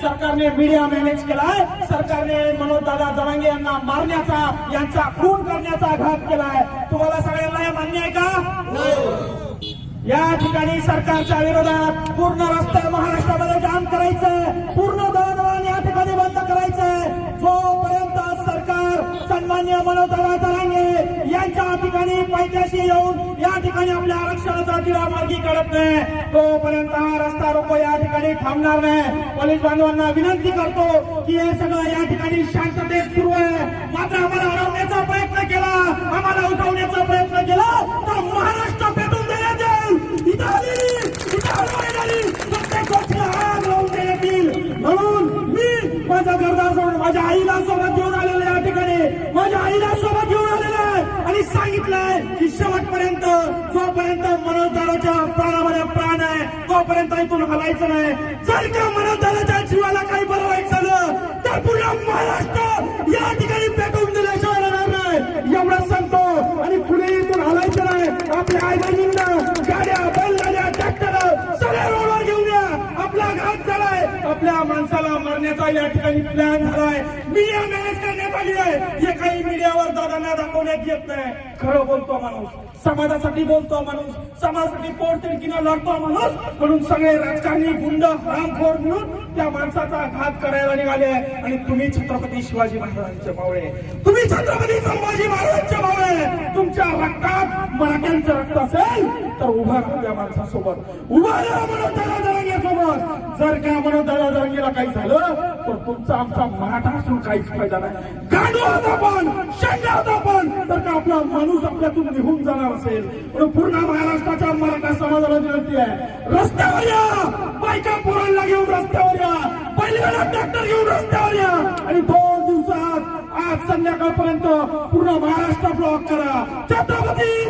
सरकारने media manage केलाय सरकारने मनोजदादा जरांगे यांना मारण्याचा यांचा खून करण्याचा घात केलाय तुम्हाला सगळ्यांना हे मान्य आहे का? या ठिकाणी सरकारच्या विरोधात पूर्ण रस्ते महाराष्ट्रामध्ये जाम करायचंय पूर्ण दळणवळण या ठिकाणी बंद करायचंय जोपर्यंत सरकार सन्मान्य मनोदरा जरांगे यांच्या ठिकाणी पायथ्याशी येऊन या ठिकाणी आपल्या आरक्षणाचा तिरा मार्गी काढत नाही. तोपर्यंत हा रस्ता रोको या ठिकाणी थांबणार नाही. पोलीस बांधवांना विनंती करतो की हे सगळं या ठिकाणी शांततेत सुरू आहे. मात्र आम्हाला अडवण्याचा प्रयत्न केला. आम्हाला उठवण्याचा प्रयत्न केला. तर महाराष्ट्र पेटून देण्यात येईल. इथं आली. प्रत्येक गोष्टीला आग लावून देण्यात येईल. म्हणून मी माझा घरदार सोडून माझ्या आईला सोबत घेऊन आलेलो या ठिकाणी. माझ्या आईला सोबत घेऊन आलेलो आहे आणि सांगितलंय की शेवटपर्यंत जोपर्यंत मनोजदाराच्या प्राणामध्ये प्राण आहे तोपर्यंत इथून हलायचं नाही. जर का मनोजदाराच्या जीवाला काही बरं वाईट झालं तर पुन्हा महाराष्ट्र या ठिकाणी पेटवून दिल्याशिवाय राहणार नाही. एवढं सांगतो आणि पुढे इथून हलायचं नाही. आपल्या आई बहिणींना गाड्या बैलगाड्या ट्रॅक्टर सगळ्या रोडवर घेऊन या. आपला घात झालाय. आपल्या माणसाला मारण्याचा या ठिकाणी प्लॅन झालाय. मीडिया मॅनेज करण्यात आली आहे. हे काही मीडियावर दादांना येत नाही. खरं बोलतो माणूस. समाजासाठी बोलतो माणूस. समाजासाठी पोटतिडकीनं लढतो माणूस. म्हणून सगळे राजकारणी गुंड हरामखोर म्हणून त्या माणसाचा घात करायला निघाले. आणि तुम्ही छत्रपती शिवाजी महाराजांचे मावळे. तुम्ही छत्रपती संभाजी महाराजांचे मावळे. तुमच्या रक्तात मराठ्यांचं रक्त असेल तर उभा राहा त्या माणसासोबत. उभा राहा मनोज जरांगेसोबत जर का मनोज जरांगेला काही झालं तर तुमचा आमचा मराठा असून काहीच फायदा नाही. गांडू होता पण शेंडा होता पण आपला माणूस आपल्यातून निघून जाणार असेल. म्हणून पूर्ण महाराष्ट्राच्या मराठा समाजाला विनंती आहे. रस्त्यावर या! बायका पोरांना घेऊन रस्त्यावर या! बैलगाडा ट्रॅक्टर घेऊन रस्त्यावर या! आणि दोन दिवसात आज संध्याकाळपर्यंत पूर्ण महाराष्ट्र ब्लॉक करा. छत्रपती